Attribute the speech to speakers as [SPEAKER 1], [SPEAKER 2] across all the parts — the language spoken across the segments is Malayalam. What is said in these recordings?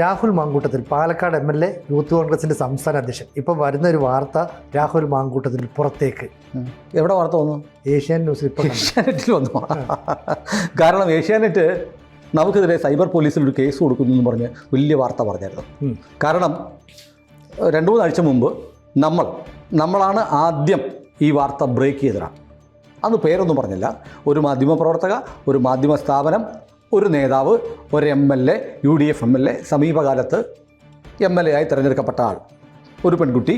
[SPEAKER 1] Rahul Mamkootathil Palakkad M L A youth കോൺഗ്രസിന്റെ സംസ്ഥാന അധ്യക്ഷൻ. ഇപ്പം വരുന്ന ഒരു വാർത്ത രാഹുൽ മാങ്കൂട്ടത്തിൽ പുറത്തേക്ക്.
[SPEAKER 2] എവിടെ വാർത്ത വന്നു?
[SPEAKER 1] ഏഷ്യൻ ന്യൂസ് ഇപ്പം.
[SPEAKER 2] ഏഷ്യാനെറ്റിൽ വന്നു. കാരണം ഏഷ്യാനെറ്റ് നമുക്കെതിരെ സൈബർ പോലീസിൽ ഒരു കേസ് കൊടുക്കുന്നു എന്ന് പറഞ്ഞ് വലിയ വാർത്ത പറഞ്ഞായിരുന്നു. കാരണം രണ്ടു രണ്ട് മൂന്നാഴ്ച മുമ്പ് നമ്മൾ നമ്മളാണ് ആദ്യം ഈ വാർത്ത ബ്രേക്ക് ചെയ്തതാണ് അന്ന് പേരൊന്നും പറഞ്ഞില്ല. ഒരു മാധ്യമ പ്രവർത്തക ഒരു മാധ്യമ സ്ഥാപനം ഒരു നേതാവ് ഒരു M L A U D F M L A സമീപകാലത്ത് എം എൽ എ ആയി തിരഞ്ഞെടുക്കപ്പെട്ട ആൾ. ഒരു പെൺകുട്ടി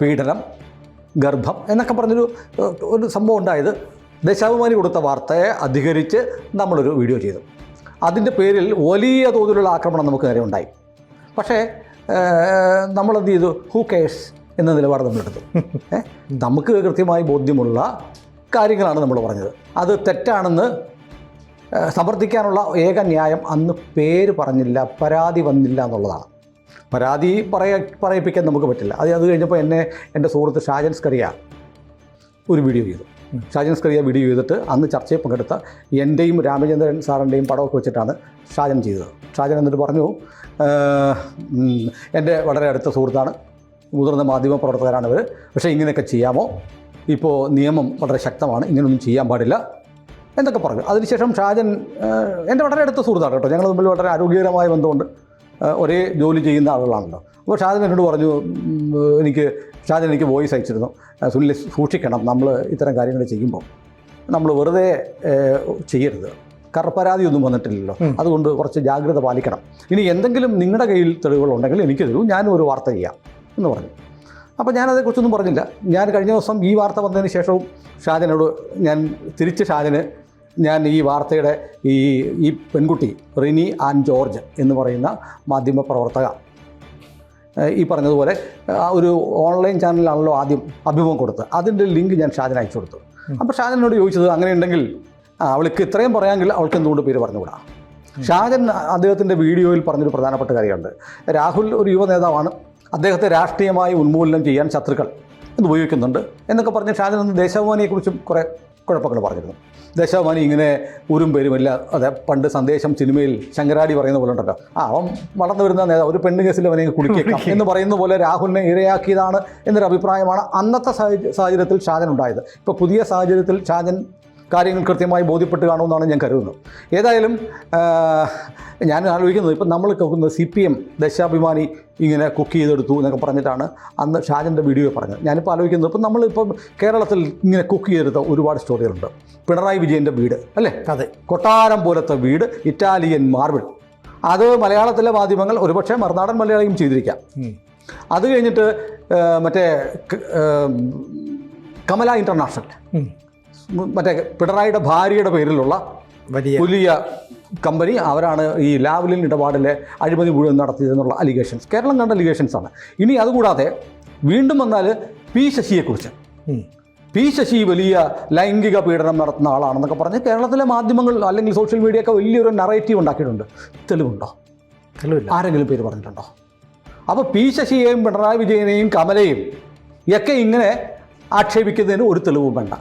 [SPEAKER 2] പീഡനം ഗർഭം എന്നൊക്കെ പറഞ്ഞൊരു ഒരു സംഭവം ഉണ്ടായത് ദേശാഭിമാനി കൊടുത്ത വാർത്തയെ അധികരിച്ച് നമ്മളൊരു വീഡിയോ ചെയ്തു. അതിന്റെ പേരിൽ വലിയ തോതിലുള്ള ആക്രമണം നമുക്ക് നേരെ ഉണ്ടായി. പക്ഷേ നമ്മളെന്ത് ചെയ്തു? ഹൂ കേഴ്സ് എന്ന നിലപാട് നമ്മളെടുത്തു നമുക്ക് കൃത്യമായി ബോധ്യമുള്ള കാര്യങ്ങളാണ് നമ്മൾ പറഞ്ഞത്. അത് തെറ്റാണെന്ന് സമർത്ഥിക്കാനുള്ള ഏക ന്യായം അന്ന് പേര് പറഞ്ഞില്ല പരാതി വന്നില്ല എന്നുള്ളതാണ്. പരാതി പറയ പറയിപ്പിക്കാൻ നമുക്ക് പറ്റില്ല. അത് അത് കഴിഞ്ഞപ്പോൾ എന്നെ എന്റെ സുഹൃത്ത് ഷാജൻ സ്കറിയ ഒരു വീഡിയോ ചെയ്തു. ഷാജൻ സ്കറിയ വീഡിയോ ചെയ്തിട്ട് അന്ന് ചർച്ചയിൽ പങ്കെടുത്ത എന്റെയും രാമചന്ദ്രൻ സാറിന്റെയും പടമൊക്കെ വെച്ചിട്ടാണ് ഷാജൻ ചെയ്തത്. ഷാജൻ എന്നിട്ട് പറഞ്ഞു എന്റെ വളരെ അടുത്ത സുഹൃത്താണ് മുതിർന്ന മാധ്യമ പ്രവർത്തകരാണ് ഇവർ പക്ഷേ ഇങ്ങനെയൊക്കെ ചെയ്യാമോ? ഇപ്പോൾ നിയമം വളരെ ശക്തമാണ് ഇങ്ങനെയൊന്നും ചെയ്യാൻ പാടില്ല. എന്നൊക്കെ പറഞ്ഞു. അതിനുശേഷം ഷാജൻ എന്റെ വളരെ അടുത്ത സുഹൃത്താണ് കേട്ടോ. ഞങ്ങൾ തമ്മിൽ വളരെ ആരോഗ്യകരമായ ബന്ധമുണ്ട്. ഒരേ ജോലി ചെയ്യുന്ന ആളുകളാണല്ലോ. അപ്പോൾ ഷാജൻ എന്നോട് പറഞ്ഞു എനിക്ക് ഷാജൻ എനിക്ക് വോയിസ് അയച്ചിരുന്നു. സുനിൽ സൂക്ഷിക്കണം. നമ്മൾ ഇത്തരം കാര്യങ്ങൾ ചെയ്യുമ്പോൾ നമ്മൾ വെറുതെ ചെയ്യരുത്. കാരണം വന്നിട്ടില്ലല്ലോ. അതുകൊണ്ട് കുറച്ച് ജാഗ്രത പാലിക്കണം. ഇനി എന്തെങ്കിലും നിങ്ങളുടെ കയ്യിൽ തെളിവുകളുണ്ടെങ്കിൽ എനിക്ക് തരൂ. ഞാനും ഒരു വാർത്ത ചെയ്യാം എന്ന് പറഞ്ഞു. അപ്പോൾ ഞാനതേക്കുറിച്ചൊന്നും പറഞ്ഞില്ല. ഞാൻ കഴിഞ്ഞ ദിവസം ഈ വാർത്ത വന്നതിന് ശേഷവും ഷാജനോട് ഞാൻ തിരിച്ച് ഷാജന് ഞാൻ ഈ വാർത്തയുടെ ഈ ഈ പെൺകുട്ടി റിനി ആൻഡ് ജോർജ് എന്ന് പറയുന്ന മാധ്യമ പ്രവർത്തക. ഈ പറഞ്ഞതുപോലെ ഒരു ഓൺലൈൻ ചാനലിലാണല്ലോ ആദ്യം അഭിമുഖം കൊടുത്തത് അതിന്റെ ലിങ്ക് ഞാൻ ഷാജൻ അയച്ചു കൊടുത്തു. അപ്പോൾ ഷാജനോട് ചോദിച്ചത് അങ്ങനെയുണ്ടെങ്കിൽ അവൾക്ക് ഇത്രയും പറയാമെങ്കിൽ അവൾക്ക് എന്തുകൊണ്ട് പേര് പറഞ്ഞുകൂടാ? ഷാജൻ അദ്ദേഹത്തിന്റെ വീഡിയോയിൽ പറഞ്ഞൊരു പ്രധാനപ്പെട്ട കാര്യമുണ്ട്. രാഹുൽ ഒരു യുവ നേതാവാണ്. അദ്ദേഹത്തെ രാഷ്ട്രീയമായി ഉന്മൂലനം ചെയ്യാൻ ശത്രുക്കൾ ഇത് ഉപയോഗിക്കുന്നുണ്ട്. എന്നൊക്കെ പറഞ്ഞ് ഷാജൻ ഒന്ന് ദേശാഭിമാനിയെക്കുറിച്ചും കുറേ കുഴപ്പങ്ങൾ പറഞ്ഞിരുന്നു. ദശാവാനി ഇങ്ങനെ ഊരും പേരുമില്ല അതെ പണ്ട് സന്ദേശം സിനിമയിൽ ശങ്കരാടി പറയുന്ന പോലെ ഉണ്ടല്ലോ. ആ അവൻ വളർന്നു വരുന്ന നേതാവ് ഒരു പെണ്ണ് കേസിൽ അവനെ കുടിക്കേക്കാം എന്ന് പറയുന്ന പോലെ രാഹുലിനെ ഇരയാക്കിയതാണ് എന്നൊരു അഭിപ്രായമാണ് അന്നത്തെ സാഹചര്യ- സാഹചര്യത്തിൽ ഷാജൻ ഉണ്ടായത്. ഇപ്പോൾ പുതിയ സാഹചര്യത്തിൽ ഷാജൻ കാര്യങ്ങൾ കൃത്യമായി ബോധ്യപ്പെട്ട് കാണുമെന്നാണ് ഞാൻ കരുതുന്നത്. ഏതായാലും ഞാൻ ആലോചിക്കുന്നത് ഇപ്പം നമ്മൾ കേൾക്കുന്നത് സി പി എം ദശാഭിമാനി ഇങ്ങനെ കുക്ക് ചെയ്തെടുത്തു എന്നൊക്കെ പറഞ്ഞിട്ടാണ് അന്ന് ഷാജന്റെ വീഡിയോ പറഞ്ഞത്. ഞാനിപ്പോൾ ആലോചിക്കുന്നത് ഇപ്പം നമ്മളിപ്പം കേരളത്തിൽ ഇങ്ങനെ കുക്ക് ചെയ്തെടുത്ത ഒരുപാട് സ്റ്റോറികളുണ്ട്. പിണറായി വിജയന്റെ വീട് അല്ലേ?
[SPEAKER 1] അതെ.
[SPEAKER 2] കൊട്ടാരം പോലത്തെ വീട് ഇറ്റാലിയൻ മാർബിൾ. അത് മലയാളത്തിലെ മാധ്യമങ്ങൾ ഒരുപക്ഷെ മറുനാടൻ മലയാളിയും ചെയ്തിരിക്കാം. അത് കഴിഞ്ഞിട്ട് മറ്റേ കമല
[SPEAKER 1] ഇന്റർനാഷണൽ.
[SPEAKER 2] മറ്റേ പിണറായിയുടെ ഭാര്യയുടെ പേരിലുള്ള
[SPEAKER 1] വലിയ
[SPEAKER 2] വലിയ കമ്പനി അവരാണ് ഈ ലാവലിൻ ഇടപാടിലെ അഴിമതി മുഴുവൻ നടത്തിയതെന്നുള്ള അലിഗേഷൻസ് കേരളം കണ്ട അലിഗേഷൻസ് ആണ്. ഇനി അതുകൂടാതെ വീണ്ടും വന്നാൽ പി ശശിയെക്കുറിച്ച്. പി ശശി വലിയ ലൈംഗിക പീഡനം നടത്തുന്ന ആളാണെന്നൊക്കെ പറഞ്ഞ് കേരളത്തിലെ മാധ്യമങ്ങൾ അല്ലെങ്കിൽ സോഷ്യൽ മീഡിയ ഒക്കെ വലിയൊരു നറേറ്റീവ് ഉണ്ടാക്കിയിട്ടുണ്ട്. തെളിവുണ്ടോ?
[SPEAKER 1] തെളിവില്ല.
[SPEAKER 2] ആരെങ്കിലും പേര് പറഞ്ഞിട്ടുണ്ടോ? അപ്പോൾ പി ശശിയെയും പിണറായി വിജയനെയും കമലയും ഒക്കെ ഇങ്ങനെ ആക്ഷേപിക്കുന്നതിന് ഒരു തെളിവും വേണ്ട.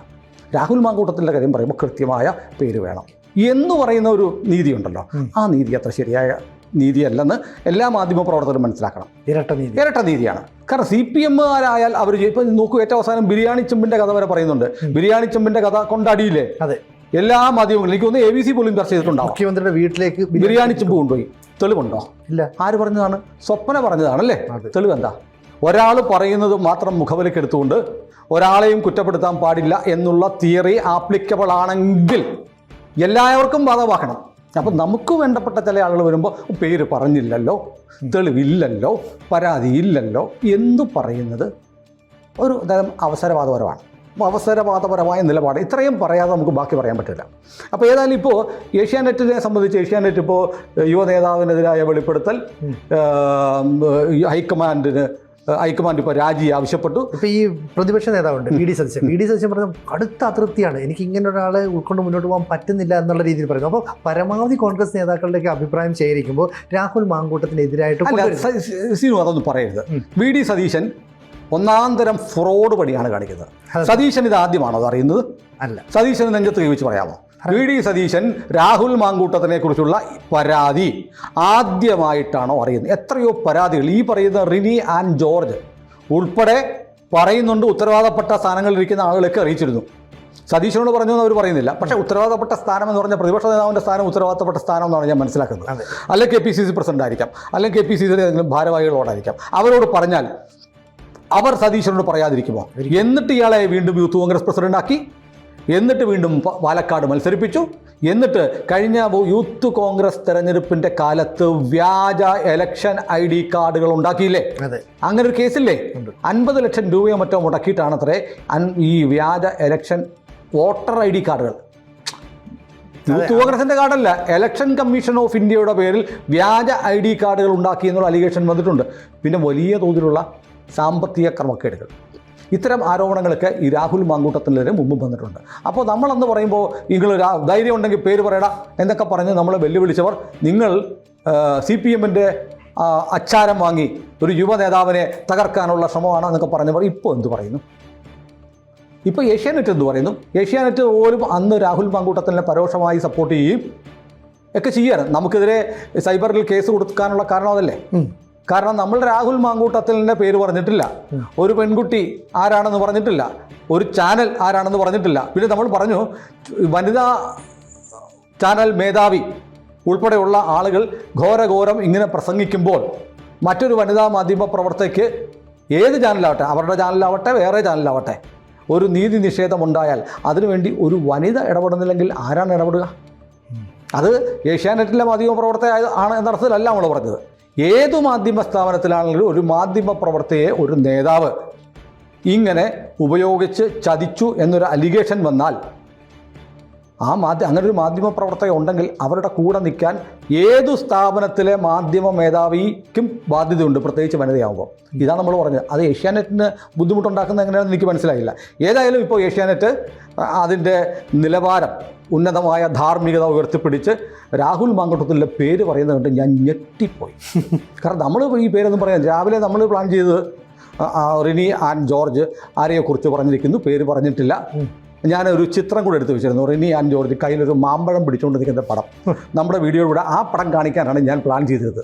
[SPEAKER 2] രാഹുൽ മാങ്കൂട്ടത്തിന്റെ കാര്യം പറയുമ്പോൾ കൃത്യമായ പേര് വേണം. എന്ന് പറയുന്ന ഒരു നീതിയുണ്ടല്ലോ. ആ നീതി അത്ര ശരിയായ നീതിയല്ലെന്ന് എല്ലാ മാധ്യമ പ്രവർത്തകരും മനസ്സിലാക്കണം.
[SPEAKER 1] ഇരട്ട നീതി.
[SPEAKER 2] ഇരട്ട നീതിയാണ്. കാരണം സി പി എമ്മുകാരായാൽ അവർ ഇപ്പം നോക്കൂ ഏറ്റവും അവസാനം ബിരിയാണി ചെമ്പിന്റെ കഥ വരെ പറയുന്നുണ്ട്. ബിരിയാണി ചെമ്പിന്റെ കഥ കൊണ്ടാടിയില്ലേ?
[SPEAKER 1] അതെ.
[SPEAKER 2] എല്ലാ മാധ്യമങ്ങളും എനിക്ക് തോന്നുന്നു എ ബി സി പോലും ചർച്ച ചെയ്തിട്ടുണ്ടാവും
[SPEAKER 1] മുഖ്യമന്ത്രിയുടെ വീട്ടിലേക്ക്
[SPEAKER 2] ബിരിയാണി ചെമ്പ് കൊണ്ടുപോയി. തെളിവുണ്ടോ?
[SPEAKER 1] ഇല്ല.
[SPEAKER 2] ആര് പറഞ്ഞതാണ്? സ്വപ്ന പറഞ്ഞതാണല്ലേ
[SPEAKER 1] അതെ.
[SPEAKER 2] ഒരാൾ പറയുന്നത് മാത്രം മുഖവിലക്കെടുത്തുകൊണ്ട് ഒരാളെയും കുറ്റപ്പെടുത്താൻ പാടില്ല എന്നുള്ള തിയറി ആപ്ലിക്കബിൾ ആണെങ്കിൽ എല്ലാവർക്കും ബാധവാക്കണം അപ്പം നമുക്ക് വേണ്ടപ്പെട്ട ചില ആളുകൾ വരുമ്പോൾ പേര് പറഞ്ഞില്ലല്ലോ തെളിവില്ലല്ലോ പരാതിയില്ലല്ലോ എന്തു പറയുന്നത്? ഒരു തരം അവസരവാദപരമാണ്. അവസരവാദപരമായ നിലപാട്. ഇത്രയും പറയാതെ നമുക്ക് ബാക്കി പറയാൻ പറ്റില്ല. അപ്പോൾ ഏതായാലും ഇപ്പോൾ ഏഷ്യാനെറ്റിനെ സംബന്ധിച്ച് ഏഷ്യാനെറ്റ് ഇപ്പോൾ യുവ നേതാവിനെതിരായ വെളിപ്പെടുത്തൽ ഹൈക്കമാൻഡിന് ഹൈക്കമാൻഡ് ഇപ്പോൾ രാജി ആവശ്യപ്പെട്ടു.
[SPEAKER 1] ഇപ്പൊ ഈ പ്രതിപക്ഷ നേതാവുണ്ട് V D Satheesan. V D Satheesan പറഞ്ഞ കടുത്ത അതൃപ്തിയാണ്. എനിക്ക് ഇങ്ങനെ ഒരാളെ ഉൾക്കൊണ്ട് മുന്നോട്ട് പോകാൻ പറ്റുന്നില്ല എന്നുള്ള രീതിയിൽ പറയുന്നു. അപ്പോൾ പരമാവധി കോൺഗ്രസ് നേതാക്കളുടെയൊക്കെ അഭിപ്രായം ശേഖരിക്കുമ്പോൾ രാഹുൽ മാങ്കൂട്ടത്തിനെതിരായിട്ട്
[SPEAKER 2] സിനു അതൊന്നും പറയരുത്. വി ഡി സതീശൻ ഒന്നാം തരം ഫ്രോഡ് പണിയാണ് കാണിക്കുന്നത്. സതീശൻ ഇത് ആദ്യമാണോ അത് അറിയുന്നത്
[SPEAKER 1] അല്ല.
[SPEAKER 2] സതീശന് നെഞ്ചത്ത് കൈവച്ച് പറയാമോ? വി ഡി സതീശൻ രാഹുൽ മാങ്കൂട്ടത്തിനെ കുറിച്ചുള്ള പരാതി ആദ്യമായിട്ടാണോ അറിയുന്നത്. എത്രയോ പരാതികൾ. ഈ പറയുന്ന റിനി ആൻഡ് ജോർജ് ഉൾപ്പെടെ പറയുന്നുണ്ട്. ഉത്തരവാദപ്പെട്ട സ്ഥാനങ്ങളിൽ ഇരിക്കുന്ന ആളുകളൊക്കെ അറിയിച്ചിരുന്നു. സതീശനോട് പറഞ്ഞു എന്ന് അവർ പറയുന്നില്ല. പക്ഷേ ഉത്തരവാദപ്പെട്ട സ്ഥാനം എന്ന് പറഞ്ഞാൽ പ്രതിപക്ഷ നേതാവിന്റെ സ്ഥാനം ഉത്തരവാദപ്പെട്ട സ്ഥാനം എന്നാണ് ഞാൻ മനസ്സിലാക്കുന്നത്. അല്ലെങ്കിൽ K P C C president ആയിരിക്കാം അല്ലെങ്കിൽ കെ പി സി സിയുടെ ഏതെങ്കിലും ഭാരവാഹികളോടായിരിക്കാം. അവരോട് പറഞ്ഞാൽ അവർ സതീശനോട് പറയാതിരിക്കുമോ? എന്നിട്ട് ഇയാളെ വീണ്ടും യൂത്ത് കോൺഗ്രസ് പ്രസിഡന്റ് ആക്കി എന്നിട്ട് വീണ്ടും പാലക്കാട് മത്സരിപ്പിച്ചു. എന്നിട്ട് കഴിഞ്ഞ യൂത്ത് കോൺഗ്രസ് തെരഞ്ഞെടുപ്പിന്റെ കാലത്ത് വ്യാജ എലക്ഷൻ ഐ ഡി കാർഡുകൾ ഉണ്ടാക്കിയില്ലേ? അങ്ങനെ ഒരു കേസില്ലേ. അൻപത് ലക്ഷം രൂപയോ മറ്റോ മുടക്കിയിട്ടാണ് അത്രേ ഈ വ്യാജ എലക്ഷൻ വോട്ടർ ഐ ഡി കാർഡുകൾ. യൂത്ത് കോൺഗ്രസിന്റെ കാർഡല്ല. ഇലക്ഷൻ കമ്മീഷൻ ഓഫ് ഇന്ത്യയുടെ പേരിൽ വ്യാജ ഐ ഡി കാർഡുകൾ ഉണ്ടാക്കി എന്നുള്ള അലിഗേഷൻ വന്നിട്ടുണ്ട്. പിന്നെ വലിയ തോതിലുള്ള സാമ്പത്തിക ക്രമക്കേടുകൾ ഇത്തരം ആരോപണങ്ങളൊക്കെ ഈ രാഹുൽ മാങ്കൂട്ടത്തിനെതിരെ മുമ്പ് വന്നിട്ടുണ്ട്. അപ്പോൾ നമ്മളെന്ന് പറയുമ്പോൾ നിങ്ങൾ ധൈര്യം ഉണ്ടെങ്കിൽ പേര് പറയടാ എന്നൊക്കെ പറഞ്ഞ് നമ്മളെ വെല്ലുവിളിച്ചവർ നിങ്ങൾ സി പി എമ്മിന്റെ അച്ചാരം വാങ്ങി ഒരു യുവ നേതാവിനെ തകർക്കാനുള്ള ശ്രമമാണ് എന്നൊക്കെ പറഞ്ഞവർ ഇപ്പോൾ എന്ത് പറയുന്നു? ഇപ്പോൾ ഏഷ്യാനെറ്റ് എന്ത് പറയുന്നു? ഏഷ്യാനെറ്റ് പോലും അന്ന് രാഹുൽ മാങ്കൂട്ടത്തിനെ പരോക്ഷമായി സപ്പോർട്ട് ചെയ്യുകയും ഒക്കെ ചെയ്യാറ് നമുക്കെതിരെ സൈബറിൽ കേസ് കൊടുക്കാനുള്ള കാരണം അതല്ലേ. കാരണം നമ്മൾ രാഹുൽ മാങ്കൂട്ടത്തിലിന്റെ പേര് പറഞ്ഞിട്ടില്ല. ഒരു പെൺകുട്ടി ആരാണെന്ന് പറഞ്ഞിട്ടില്ല. ഒരു ചാനൽ ആരാണെന്ന് പറഞ്ഞിട്ടില്ല. പിന്നെ നമ്മൾ പറഞ്ഞു വനിതാ ചാനൽ മേധാവി ഉൾപ്പെടെയുള്ള ആളുകൾ ഘോരഘോരം ഇങ്ങനെ പ്രസംഗിക്കുമ്പോൾ മറ്റൊരു വനിതാ മാധ്യമ പ്രവർത്തകയ്ക്ക് ഏത് ചാനലാവട്ടെ അവരുടെ ചാനലാവട്ടെ വേറെ ചാനലാവട്ടെ ഒരു നീതി നിഷേധം ഉണ്ടായാൽ അതിനുവേണ്ടി ഒരു വനിത ഇടപെടുന്നില്ലെങ്കിൽ ആരാണ് ഇടപെടുക? അത് ഏഷ്യാനെറ്റിലെ മാധ്യമ പ്രവർത്തക ആണ് എന്ന അർത്ഥത്തിലല്ല നമ്മൾ പറഞ്ഞത്. ഏതു മാധ്യമ സ്ഥാപനത്തിലാണെങ്കിലും ഒരു മാധ്യമ പ്രവർത്തകയെ ഒരു നേതാവ് ഇങ്ങനെ ഉപയോഗിച്ച് ചതിച്ചു എന്നൊരു അലിഗേഷൻ വന്നാൽ ആ മാധ്യ അങ്ങനെ ഒരു മാധ്യമ പ്രവർത്തക ഉണ്ടെങ്കിൽ അവരുടെ കൂടെ നിൽക്കാൻ ഏതു സ്ഥാപനത്തിലെ മാധ്യമ മേധാവിക്കും ബാധ്യതയുണ്ട് പ്രത്യേകിച്ച് വനിതയാകുമ്പോൾ ഇതാണ് നമ്മൾ പറഞ്ഞത്. അത് ഏഷ്യാനെറ്റിന് ബുദ്ധിമുട്ടുണ്ടാക്കുന്നത് എങ്ങനെയാണെന്ന് എനിക്ക് മനസ്സിലായില്ല. ഏതായാലും ഇപ്പോൾ ഏഷ്യാനെറ്റ് അതിന്റെ നിലവാരം ഉന്നതമായ ധാർമ്മികത ഉയർത്തിപ്പിടിച്ച് രാഹുൽ മാങ്കോട്ടത്തിന്റെ പേര് പറയുന്നത് കണ്ട് ഞാൻ ഞെട്ടിപ്പോയി. കാരണം നമ്മൾ ഈ പേരൊന്നും പറയാം രാവിലെ നമ്മൾ പ്ലാൻ ചെയ്തത് റിനി ആൻഡ് ജോർജ് ആരെയെക്കുറിച്ച് പറഞ്ഞിരിക്കുന്നു പേര് പറഞ്ഞിട്ടില്ല. ഞാനൊരു ചിത്രം കൂടെ എടുത്ത് വെച്ചിരുന്നു റിനി ആൻഡ് ജോർജ് കയ്യിലൊരു മാമ്പഴം പിടിച്ചുകൊണ്ടിരിക്കുന്ന പടം. നമ്മുടെ വീഡിയോയിലൂടെ ആ പടം കാണിക്കാനാണ് ഞാൻ പ്ലാൻ ചെയ്തത്.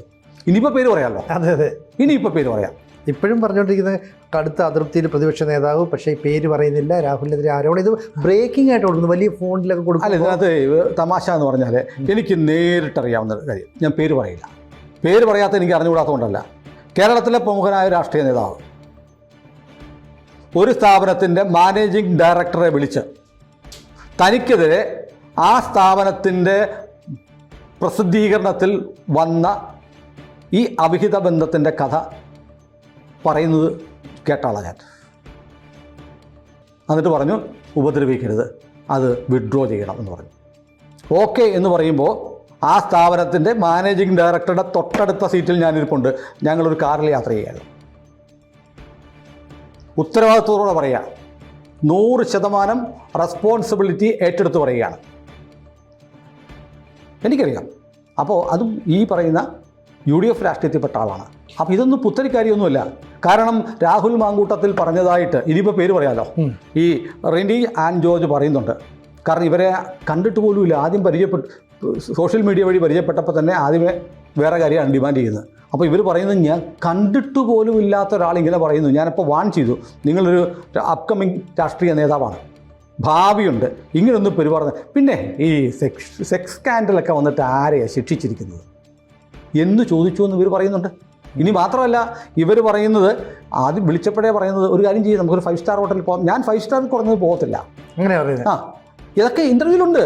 [SPEAKER 2] ഇനിയിപ്പോൾ പേര് പറയാമല്ലോ
[SPEAKER 1] അതെ അതെ.
[SPEAKER 2] ഇനിയിപ്പോൾ പേര് പറയാം.
[SPEAKER 1] ഇപ്പോഴും പറഞ്ഞുകൊണ്ടിരിക്കുന്നത് കടുത്ത അതൃപ്തിയിൽ പ്രതിപക്ഷ നേതാവ് പക്ഷേ പേര് പറയുന്നില്ല. രാഹുലിനെതിരെ ആരോപണം. ഇത് ബ്രേക്കിംഗ് ആയിട്ട് കൊടുക്കുന്നു. വലിയ ഫോണിലൊക്കെ
[SPEAKER 2] അല്ല
[SPEAKER 1] കൊടുക്കും
[SPEAKER 2] ഇതിനകത്ത് തമാശ എന്ന് പറഞ്ഞാൽ എനിക്ക് നേരിട്ടറിയാവുന്ന കാര്യം. ഞാൻ പേര് പറയില്ല. പേര് പറയാത്ത എനിക്ക് അറിഞ്ഞുകൂടാത്തതുകൊണ്ടല്ല. കേരളത്തിലെ പ്രമുഖനായ രാഷ്ട്രീയ നേതാവ് ഒരു സ്ഥാപനത്തിന്റെ മാനേജിംഗ് ഡയറക്ടറെ വിളിച്ച് തനിക്കെതിരെ ആ സ്ഥാപനത്തിന്റെ പ്രസിദ്ധീകരണത്തിൽ വന്ന ഈ അവിഹിത ബന്ധത്തിന്റെ കഥ പറയുന്നത് കേട്ടാളാണ് ഞാൻ. എന്നിട്ട് പറഞ്ഞു ഉപദ്രവിക്കരുത് അത് വിഡ്രോ ചെയ്യണം എന്ന് പറഞ്ഞു. ഓക്കെ എന്ന് പറയുമ്പോൾ ആ സ്ഥാപനത്തിന്റെ മാനേജിങ് ഡയറക്ടറുടെ തൊട്ടടുത്ത സീറ്റിൽ ഞാനിരിപ്പുണ്ട്. ഞങ്ങളൊരു കാറിൽ യാത്ര ചെയ്യുകയാണ്. ഉത്തരവാദിത്വത്തോടെ പറയുക നൂറ് ശതമാനം റെസ്പോൺസിബിലിറ്റി ഏറ്റെടുത്ത് പറയുകയാണ്. എനിക്കറിയാം. അപ്പോൾ അതും ഈ പറയുന്ന യു ഡി എഫ് രാഷ്ട്രീയത്തിൽപ്പെട്ട ആളാണ്. അപ്പോൾ ഇതൊന്നും പുത്തരി പുത്തരിക്കാരിയൊന്നുമല്ല. കാരണം രാഹുൽ മാങ്കൂട്ടത്തിൽ പറഞ്ഞതായിട്ട് ഇനിയിപ്പോൾ പേര് പറയാമല്ലോ ഈ റിനി ആൻഡ് ജോർജ് പറയുന്നുണ്ട്. കാരണം ഇവരെ കണ്ടിട്ട് പോലുമില്ല ആദ്യം പരിചയപ്പെട്ട് സോഷ്യൽ മീഡിയ വഴി പരിചയപ്പെട്ടപ്പോൾ തന്നെ ആദ്യമേ വേറെ കാര്യമാണ് ഡിമാൻഡ് ചെയ്യുന്നത്. അപ്പോൾ ഇവർ പറയുന്നത് ഞാൻ കണ്ടിട്ട് പോലും ഇല്ലാത്ത ഒരാൾ ഇങ്ങനെ പറയുന്നു. ഞാനിപ്പോൾ വാൺ ചെയ്തു. നിങ്ങളൊരു അപ്കമിങ് രാഷ്ട്രീയ നേതാവാണ്. ഭാവിയുണ്ട്. ഇങ്ങനെയൊന്നും പെരുമാറുന്നത് പിന്നെ ഈ സെക്സ് സെക്സ് സ്കാൻഡലൊക്കെ വന്നിട്ട് ആരെയാണ് ശിക്ഷിച്ചിരിക്കുന്നത്? എന്ന് ചോദിച്ചു എന്ന് ഇവർ പറയുന്നുണ്ട്. ഇനി മാത്രമല്ല ഇവർ പറയുന്നത് ആദ്യം വിളിച്ചപ്പോഴേ പറയുന്നത് ഒരു കാര്യം ചെയ്യും നമുക്കൊരു ഫൈവ് സ്റ്റാർ ഹോട്ടലിൽ പോകാം ഞാൻ ഫൈവ് സ്റ്റാർ കുറഞ്ഞത് പോകത്തില്ല.
[SPEAKER 1] അങ്ങനെ പറയുന്നത്.
[SPEAKER 2] ആ ഇതൊക്കെ ഇന്റർവ്യൂലുണ്ട്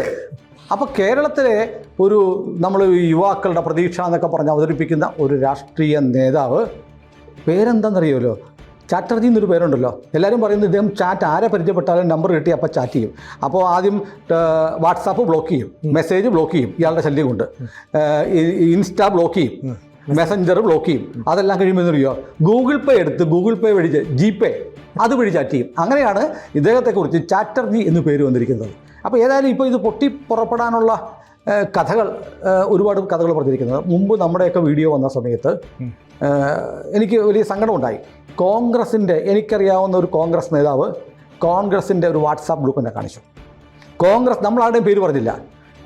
[SPEAKER 2] അപ്പോൾ കേരളത്തിലെ ഒരു നമ്മൾ യുവാക്കളുടെ പ്രതീക്ഷ എന്നൊക്കെ പറഞ്ഞ് അവതരിപ്പിക്കുന്ന ഒരു രാഷ്ട്രീയ നേതാവ് പേരെന്താണെന്നറിയുമല്ലോ ചാറ്റർജി എന്നൊരു പേരുണ്ടല്ലോ. എല്ലാവരും പറയുന്നത് ഇദ്ദേഹം ചാറ്റ് ആരെ പരിചയപ്പെട്ടാലും നമ്പർ കിട്ടി അപ്പോൾ ചാറ്റ് ചെയ്യും. അപ്പോൾ ആദ്യം വാട്സാപ്പ് ബ്ലോക്ക് ചെയ്യും. മെസ്സേജ് ബ്ലോക്ക് ചെയ്യും. ഇയാളുടെ ശല്യം കൊണ്ട് ഇൻസ്റ്റാ ബ്ലോക്ക് ചെയ്യും. മെസ്സഞ്ചർ ബ്ലോക്ക് ചെയ്യും. അതെല്ലാം കഴിയുമ്പോൾ എന്നറിയോ ഗൂഗിൾ പേ എടുത്ത് ഗൂഗിൾ പേ വഴി ജി പേ അത് വഴി ചാറ്റ് ചെയ്യും. അങ്ങനെയാണ് ഇദ്ദേഹത്തെക്കുറിച്ച് ചാറ്റർജി എന്ന് പേര് വന്നിരിക്കുന്നത്. അപ്പോൾ ഏതായാലും ഇപ്പോൾ ഇത് പൊട്ടി പുറപ്പെടാനുള്ള കഥകൾ ഒരുപാട് കഥകൾ പറഞ്ഞിരിക്കുന്നത്. മുമ്പ് നമ്മുടെയൊക്കെ വീഡിയോ വന്ന സമയത്ത് എനിക്ക് വലിയ സങ്കടമുണ്ടായി. കോൺഗ്രസിന്റെ എനിക്കറിയാവുന്ന ഒരു കോൺഗ്രസ് നേതാവ് കോൺഗ്രസിന്റെ ഒരു വാട്സാപ്പ് ഗ്രൂപ്പ് എന്നെ കാണിച്ചു. കോൺഗ്രസ് നമ്മളാരുടെയും പേര് പറഞ്ഞില്ല.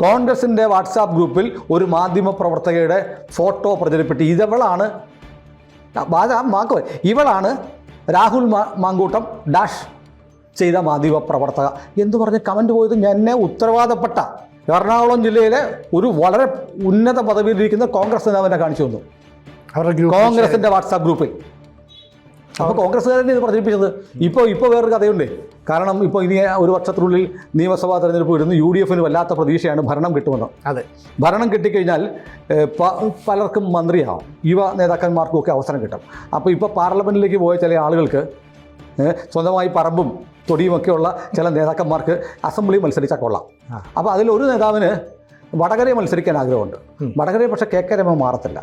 [SPEAKER 2] കോൺഗ്രസിന്റെ വാട്സാപ്പ് ഗ്രൂപ്പിൽ ഒരു മാധ്യമ പ്രവർത്തകയുടെ ഫോട്ടോ പ്രചരിപ്പിട്ട് ഇതവളാണ് ഇവളാണ് രാഹുൽ മാ- മാങ്കൂട്ടം ഡാഷ് ചെയ്ത മാധ്യമ പ്രവർത്തക എന്ന് പറഞ്ഞ് കമന്റ് പോയത്? എന്നെ ഉത്തരവാദപ്പെട്ട എറണാകുളം ജില്ലയിലെ ഒരു വളരെ ഉന്നത പദവിയിലിരിക്കുന്ന കോൺഗ്രസ് നേതാവിനെ കാണിച്ചു തന്നു. കോൺഗ്രസിന്റെ വാട്സാപ്പ് ഗ്രൂപ്പിൽ. അപ്പോൾ കോൺഗ്രസ്സുകാരനെ ഇത് പ്രചരിപ്പിച്ചത് ഇപ്പോൾ ഇപ്പോൾ വേറൊരു കഥയുണ്ട്. കാരണം ഇപ്പോൾ ഇനി ഒരു വർഷത്തിനുള്ളിൽ നിയമസഭാ തെരഞ്ഞെടുപ്പ് വരുന്നു. യു ഡി എഫിന് വല്ലാത്ത പ്രതീക്ഷയാണ് ഭരണം കിട്ടുമെന്ന്.
[SPEAKER 1] അതെ.
[SPEAKER 2] ഭരണം കിട്ടിക്കഴിഞ്ഞാൽ പലർക്കും മന്ത്രിയാവും. യുവ നേതാക്കന്മാർക്കും ഒക്കെ അവസരം കിട്ടും. അപ്പോൾ ഇപ്പോൾ പാർലമെന്റിലേക്ക് പോയ ചില ആളുകൾക്ക് സ്വന്തമായി പറമ്പും തൊടിയുമൊക്കെയുള്ള ചില നേതാക്കന്മാർക്ക് അസംബ്ലി മത്സരിച്ചാൽ കൊള്ളാം. അപ്പോൾ അതിലൊരു നേതാവിന് വടകരയെ മത്സരിക്കാൻ ആഗ്രഹമുണ്ട്. വടകരയെ പക്ഷെ കെ കെ രമ മാറത്തില്ല.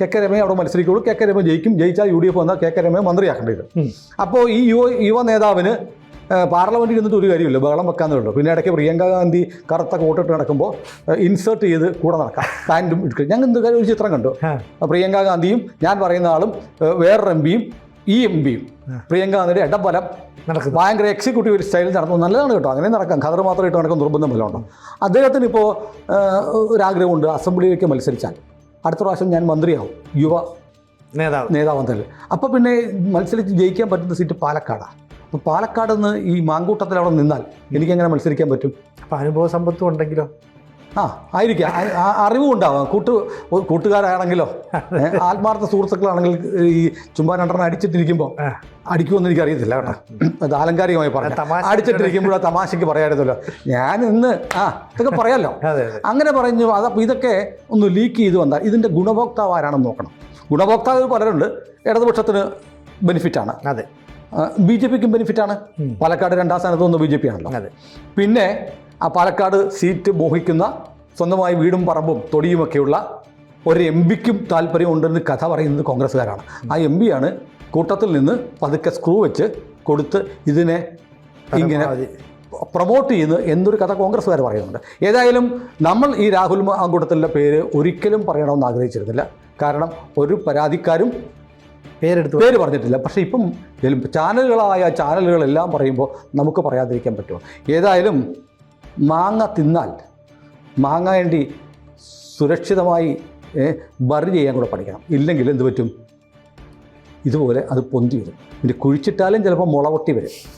[SPEAKER 2] കെ കെ രമയെ അവിടെ മത്സരിക്കുള്ളൂ. കെ കെ രമ ജയിക്കും. ജയിച്ചാൽ യു ഡി എഫ് വന്നാൽ കെ കെ രമയെ മന്ത്രിയാക്കേണ്ടി വരും അപ്പോൾ ഈ യുവ യുവ നേതാവിന് പാർലമെന്റിൽ പാർലമെന്റിൽ ഇരുന്നിട്ട് ഒരു കാര്യമില്ല. ബഹളം വെക്കാന്നേ ഉള്ളൂ പിന്നെ ഇടയ്ക്ക് പ്രിയങ്ക ഗാന്ധി കറുത്ത കോട്ടിട്ട് നടക്കുമ്പോൾ ഇൻസേർട്ട് ചെയ്ത് കൂടെ നടക്കാം. പാന്റും ഇട്ട് ഞങ്ങൾ എന്ത് കാര്യം ഒരു ചിത്രം കണ്ടു. പ്രിയങ്ക ഗാന്ധിയും ഞാൻ പറയുന്ന ആളും വേറൊരു എം പിയും ഈ എം പിയും. പ്രിയങ്ക ഗാന്ധിയുടെ ഇടബലം
[SPEAKER 1] നടക്കും
[SPEAKER 2] ഭയങ്കര എക്സിക്യൂട്ടീവ് ഒരു സ്റ്റൈലിൽ നടന്നു നല്ലതാണ് കേട്ടോ. അങ്ങനെ നടക്കാം. ഖദർ മാത്രം ഇട്ട് നടക്കാൻ നിർബന്ധം വല്ലതും ഉണ്ടോ? അദ്ദേഹത്തിന് ഇപ്പോൾ ഒരാഗ്രഹമുണ്ട് അസംബ്ലിയിലേക്ക് മത്സരിച്ചാൽ. അടുത്ത പ്രാവശ്യം ഞാൻ മന്ത്രിയാവും. യുവ
[SPEAKER 1] നേതാവ്.
[SPEAKER 2] നേതാവ് തന്നെ അപ്പോൾ പിന്നെ മത്സരിച്ച് ജയിക്കാൻ പറ്റുന്ന സീറ്റ് പാലക്കാടാണ് അപ്പോൾ പാലക്കാട് നിന്ന് ഈ മാങ്കൂട്ടത്തിൽ അവിടെ നിന്നാൽ എനിക്കെങ്ങനെ മത്സരിക്കാൻ പറ്റും?
[SPEAKER 1] അപ്പോൾ അനുഭവ സമ്പത്തും ഉണ്ടെങ്കിലോ?
[SPEAKER 2] ആ ആയിരിക്കാം. അറിവും ഉണ്ടാവാം കൂട്ട് കൂട്ടുകാരാണെങ്കിലോ ആത്മാർത്ഥ സുഹൃത്തുക്കളാണെങ്കിൽ ഈ ചുമ്മാ രണ്ടെണ്ണം അടിച്ചിട്ടിരിക്കുമ്പോൾ അടിക്കുമെന്ന് എനിക്ക് അറിയത്തില്ല കേട്ടോ അത് ആലങ്കാരികമായി പറഞ്ഞു. അടിച്ചിട്ടിരിക്കുമ്പോൾ തമാശയ്ക്ക് പറയായിരുന്നല്ലോ ഞാൻ ഇന്ന് ആ ഇതൊക്കെ പറയാമല്ലോ അങ്ങനെ പറഞ്ഞു അതപ്പോൾ ഇതൊക്കെ ഒന്ന് ലീക്ക് ചെയ്ത് വന്നാൽ ഇതിന്റെ ഗുണഭോക്താവ് ആരാണെന്ന് നോക്കണം. ഗുണഭോക്താവ് പലരുണ്ട്. ഇടതുപക്ഷത്തിന് ബെനിഫിറ്റാണ്
[SPEAKER 1] അതെ.
[SPEAKER 2] ബി ജെ പിക്കും ബെനിഫിറ്റാണ്. പാലക്കാട് രണ്ടാം സ്ഥാനത്ത് വന്ന ബി ജെ പി ആണല്ലോ.
[SPEAKER 1] അതെ.
[SPEAKER 2] പിന്നെ ആ പാലക്കാട് സീറ്റ് മോഹിക്കുന്ന സ്വന്തമായി വീടും പറമ്പും തൊടിയുമൊക്കെയുള്ള ഒരു എം പിക്കും താല്പര്യമുണ്ടെന്ന് കഥ പറയുന്നത് കോൺഗ്രസ്സുകാരാണ്. ആ എം പിയാണ് കൂട്ടത്തിൽ നിന്ന് പതുക്കെ സ്ക്രൂ വെച്ച് കൊടുത്ത് ഇതിനെ ഇങ്ങനെ. പ്രൊമോട്ട് ചെയ്യുന്നു എന്നൊരു കഥ കോൺഗ്രസ്സുകാർ പറയുന്നുണ്ട്. ഏതായാലും നമ്മൾ ഈ രാഹുൽ മാങ്കൂട്ടത്തിന്റെ പേര് ഒരിക്കലും പറയണമെന്ന് ആഗ്രഹിച്ചിരുന്നില്ല. കാരണം ഒരു പരാതിക്കാരും
[SPEAKER 1] പേരെടുത്ത്
[SPEAKER 2] പേര് പറഞ്ഞിട്ടില്ല. പക്ഷേ ഇപ്പം ചാനലുകളായ ചാനലുകളെല്ലാം പറയുമ്പോൾ നമുക്ക് പറയാതിരിക്കാൻ പറ്റുമോ? ഏതായാലും മാങ്ങ തിന്നാൽ മാങ്ങ വേണ്ടി സുരക്ഷിതമായി ബറി ചെയ്യാൻ കൂടെ പഠിക്കണം. ഇല്ലെങ്കിൽ എന്ത് പറ്റും? ഇതുപോലെ അത് പൊന്തി വരും. പിന്നെ കുഴിച്ചിട്ടാലും ചിലപ്പോൾ മുളവൊട്ടി വരും.